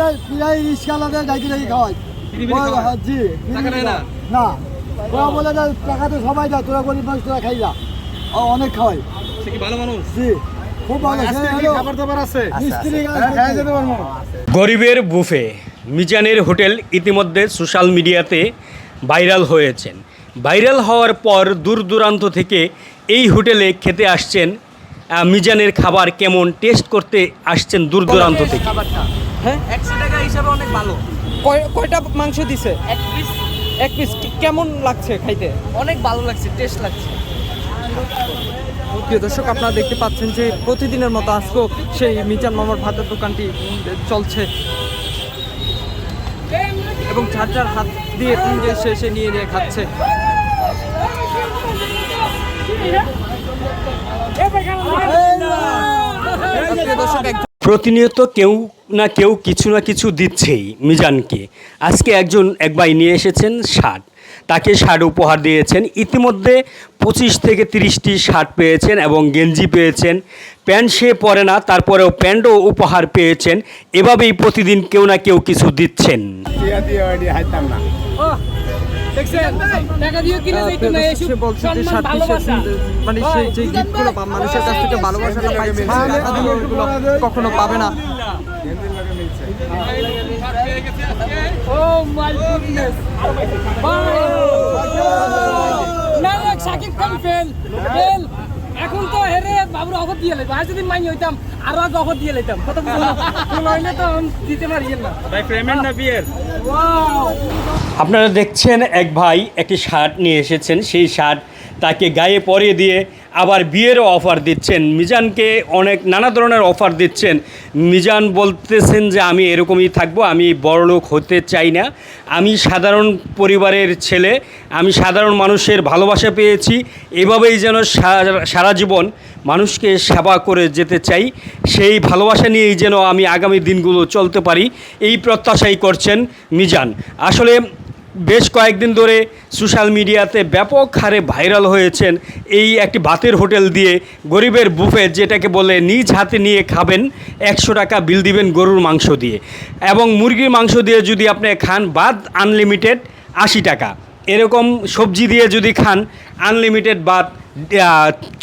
বলে প্রায় রিক্সাওয়ালাদের গাড়ি গাড়ি খাওয়াই বিড়ি বিড়ি খাওয়ায়? জি না? না ওরা বলে যে টাকা তো সবাই দেয় তোরা গরিব মানুষ তোরা খাই যা। অনেক খাওয়াই ভালো মানুষ? জি খুব ভালো। খাবার দাবার আছে? মিস্ত্রি কাজ হ্যাঁ, গরিবের বুফে মিজানের হোটেল ইতিমধ্যে সোশ্যাল মিডিয়াতে ভাইরাল হয়েছেন। ভাইরাল হওয়ার পর দূর দূরান্ত থেকে এই হোটেলে খেতে আসছেন মিজানের খাবার কেমন টেস্ট করতে আসছেন দূর দূরান্ত থেকে? খাবারটা? হ্যাঁ? একশো টাকা হিসাবে অনেক ভালো। কয় কয়টা মাংস দিছে? এক পিস এক পিস কেমন লাগছে খাইতে? অনেক ভালো লাগছে টেস্ট লাগছে। প্রিয় দর্শক আপনারা দেখতে পাচ্ছেন যে প্রতিদিনের মতো আজকেও সেই মিজান মামার ভাতের দোকানটি চলছে। এবং যার যার হাত দিয়ে সে সে নিয়ে নিয়ে খাচ্ছে। প্রতিনিয়ত কেউ না কেউ কিছু না কিছু দিচ্ছেই মিজানকে। আজকে একজন, এক নিয়ে এসেছেন শার্ট তাকে শার্ট উপহার দিয়েছেন। ইতিমধ্যে পঁচিশ থেকে তিরিশটি শার্ট পেয়েছেন এবং গেঞ্জি পেয়েছেন। প্যান্ট সে পরে না, তারপরেও প্যান্টও উপহার পেয়েছেন। এভাবেই প্রতিদিন কেউ না কেউ কিছু দিচ্ছেন। মানে সেই যে গিফটগুলো মানুষের কাছ থেকে ভালোবাসাটা পাইছে টাকা কখনো পাবে না। সাকিব খান ফেল। ফেল। বাবুর অফার দিয়ে লাইব আর যদি মাইনি হইতাম আরও আগে অফার দিয়ে লাইতাম। কত হইলে তো দিতে পারি না। ভাই পেমেন্ট না বিয়ের? আপনারা দেখছেন এক ভাই একটি শার্ট নিয়ে এসেছেন। সেই শার্ট তাকে গায়ে পরিয়ে দিয়ে আবার বিয়েরও অফার দিচ্ছেন। মিজানকে অনেক নানা ধরনের অফার দিচ্ছেন। মিজান বলতেছেন যে আমি এরকমই থাকব আমি বড়লোক হতে চাই না। আমি সাধারণ পরিবারের ছেলে আমি সাধারণ মানুষের ভালোবাসা পেয়েছি। এভাবেই যেন সারা জীবন মানুষকে সেবা করে যেতে চাই, সেই ভালোবাসা নিয়েই যেন আমি আগামী দিনগুলো চলতে পারি, এই প্রত্যাশাই করছেন মিজান। আসলে বেশ কয়েকদিন ধরে সোশ্যাল মিডিয়াতে ব্যাপক হারে ভাইরাল হয়েছেন এই একটি বাতের হোটেল দিয়ে গরিবের বুফে, যেটাকে বলে নিজ হাতে নিয়ে খাবেন, একশো টাকা বিল দিবেন গরুর মাংস দিয়ে। এবং মুরগির মাংস দিয়ে যদি আপনি খান বাদ আনলিমিটেড আশি টাকা। এরকম সবজি দিয়ে যদি খান আনলিমিটেড বাদ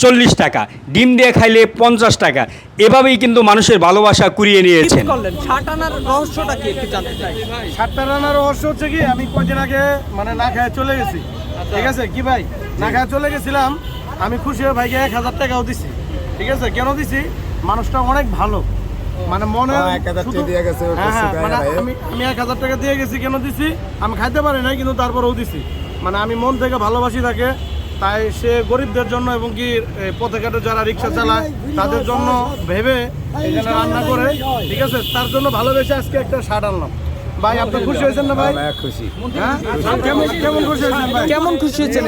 চল্লিশ টাকা। ডিম দিয়ে খাইলে পঞ্চাশ টাকা। এভাবেই কিন্তু মানুষের ভালোবাসা কুড়িয়ে নিয়েছেন। রহস্যটা কি একটু জানতে চাই। সাতটা রহস্য হচ্ছে কি আমি কদিন আগে মানে না খেয়ে চলে গেছি। ঠিক আছে? কি ভাই? না খেয়ে চলে গেছিলাম। আমি খুশি হয়ে ভাইকে এক হাজার টাকাও দিছি। ঠিক আছে? কেন দিছি? মানুষটা অনেক ভালো। মানে মনে শুধু- হ্যাঁ, হ্যাঁ, মানে আমি এক হাজার টাকা দিয়ে গেছি কেন দিছি? আমি খাইতে পারি নাই কিন্তু তারপরেও দিছি। মানে আমি মন থেকে ভালোবাসি তাকে তাই সে গরিবদের জন্য এবং কি এ, পথে ঘাটে যারা রিক্সা চালায় তাদের জন্য ভেবে এখানে রান্না করে ঠিক আছে তার জন্য ভালোবেসে আজকে একটা শার্ট আনলাম। ভাই আপনি খুশি হয়েছেন না ভাই? খুশি। হ্যাঁ? কেমন কেমন খুশি হয়েছেন? কেমন খুশি হয়েছেন